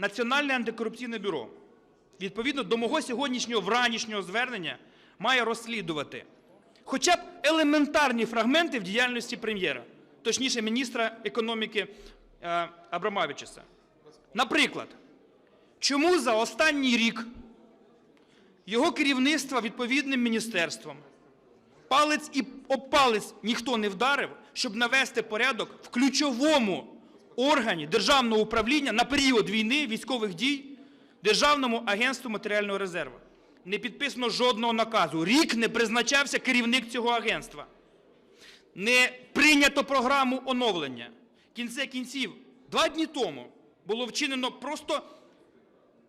Національне антикорупційне бюро відповідно до мого сьогоднішнього вранішнього звернення має розслідувати хоча б елементарні фрагменти в діяльності прем'єра, точніше міністра економіки е, Абрамавичуса. Наприклад, чому за останній рік його керівництва відповідним міністерством палець і об палець ніхто не вдарив, щоб навести порядок в ключовому органі державного управління на період війни, військових дій, Державному агентству матеріального резерву. Не підписано жодного наказу. Рік не призначався керівник цього агентства. Не прийнято програму оновлення. В кінці кінців, два дні тому було вчинено просто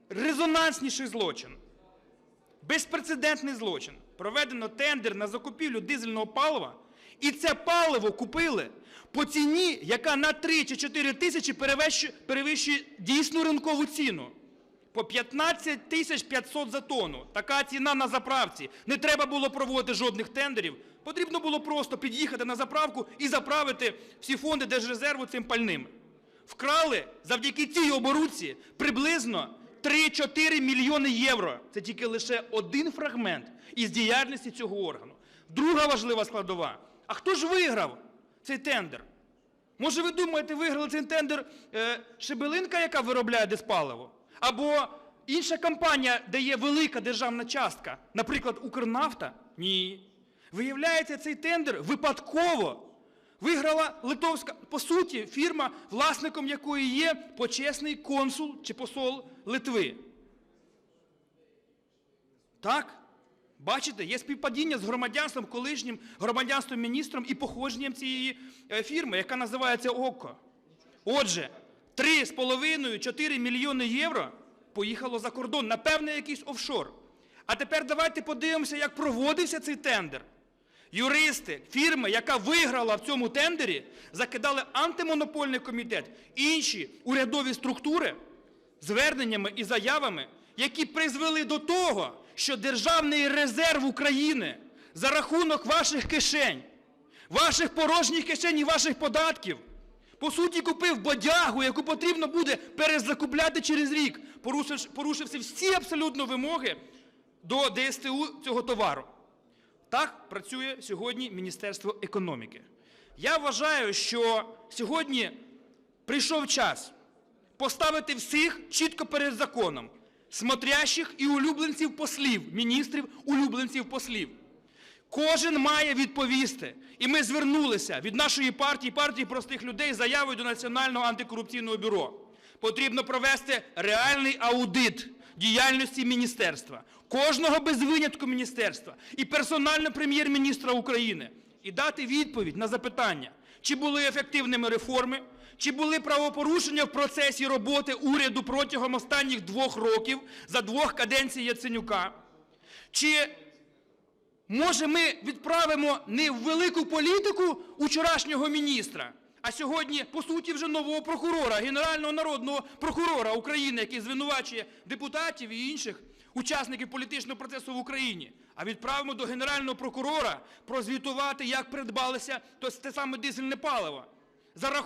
резонансніший злочин безпрецедентний злочин. Проведено тендер на закупівлю дизельного палива, і це паливо купили по ціні, яка на 3 чи 4 тисячі перевищує, дійсну ринкову ціну. По 15 тисяч 500 за тонну. Така ціна на заправці. Не треба було проводити жодних тендерів. Потрібно було просто під'їхати на заправку і заправити всі фонди Держрезерву цим пальним. Вкрали завдяки цій оборудці приблизно 3-4 мільйони євро. Це тільки лише один фрагмент із діяльності цього органу. Друга важлива складова. А хто ж виграв цей тендер? Може, ви думаєте, виграли цей тендер е, Шебелинка, яка виробляє диспаливо? Або інша компанія, де є велика державна частка, наприклад, Укрнафта? Ні. Виявляється, цей тендер випадково виграла литовська, по суті, фірма, власником якої є почесний консул чи посол Литви. Так? Бачите, є співпадіння з громадянством, колишнім громадянством міністром і походженням цієї е, фірми, яка називається ОККО. Отже, 3,5-4 мільйони євро поїхало за кордон, на певний якийсь офшор. А тепер давайте подивимося, як проводився цей тендер. Юристи, фірми, яка виграла в цьому тендері, закидали антимонопольний комітет, інші урядові структури зверненнями і заявами, які призвели до того, що Державний резерв України за рахунок ваших кишень, ваших порожніх кишень і ваших податків, по суті, купив бодягу, яку потрібно буде перезакупляти через рік, порушивши, всі абсолютно вимоги до ДСТУ цього товару. Так працює сьогодні Міністерство економіки. Я вважаю, що сьогодні прийшов час поставити всіх чітко перед законом, смотрящих і улюбленців послів, міністрів, улюбленців послів. Кожен має відповісти. І ми звернулися від нашої партії, партії простих людей, заявою до Національного антикорупційного бюро. Потрібно провести реальний аудит діяльності міністерства, кожного без винятку міністерства і персонально прем'єр-міністра України, і дати відповідь на запитання, чи були ефективними реформи, чи були правопорушення в процесі роботи уряду протягом останніх двох років за двох каденцій Яценюка, чи Може, ми відправимо не в велику політику вчорашнього міністра, а сьогодні, по суті, вже нового прокурора, Генерального народного прокурора України, який звинувачує депутатів і інших учасників політичного процесу в Україні. А відправимо до Генерального прокурора прозвітувати, як придбалося те саме дизельне паливо.